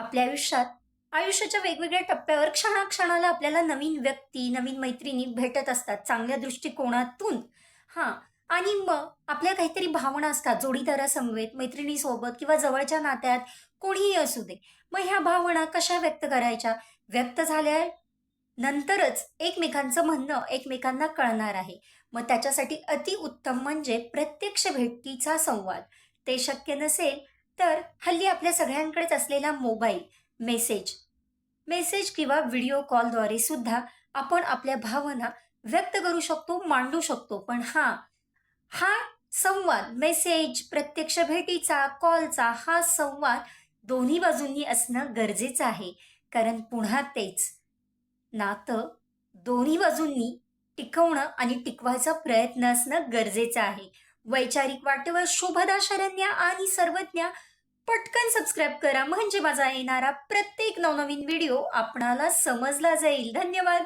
आपल्या आयुष्यात आयुष्याच्या वेगवेगळ्या टप्प्यावर क्षणाक्षणाला आपल्याला नवीन व्यक्ती नवीन मैत्रिणी भेटत असतात चांगल्या दृष्टिकोनातून. हां आणि मग आपल्या काहीतरी भावना असतात जोडीदारासमवेत मैत्रिणीसोबत किंवा जवळच्या नात्यात कोणीही असू दे. मग ह्या भावना कशा व्यक्त करायच्या? व्यक्त झाल्या नंतरच एकमेकांचं म्हणणं एकमेकांना कळणार आहे. मग त्याच्यासाठी अतिउत्तम म्हणजे प्रत्यक्ष भेटीचा संवाद. ते शक्य नसेल तर हल्ली आपल्या सगळ्यांकडेच असलेला मोबाईल मेसेज. मेसेज किंवा व्हिडिओ कॉलद्वारे सुद्धा आपण आपल्या भावना व्यक्त करू शकतो मांडू शकतो. पण हा हा संवाद मेसेज प्रत्यक्ष भेटीचा कॉलचा हा संवाद दोन्ही बाजूंनी असणं गरजेचं आहे. कारण पुन्हा तेच नातं दोन्ही बाजूंनी टिकवणं आणि टिकवायचा प्रयत्न असणं गरजेचं आहे. वैचारिक वाटेवर शोभदा शरण्या आणि सर्वज्ञ पटकन सबस्क्राईब करा. म्हणजे माझा येणारा प्रत्येक नवनवीन व्हिडिओ आपणाला समजला जाईल. धन्यवाद.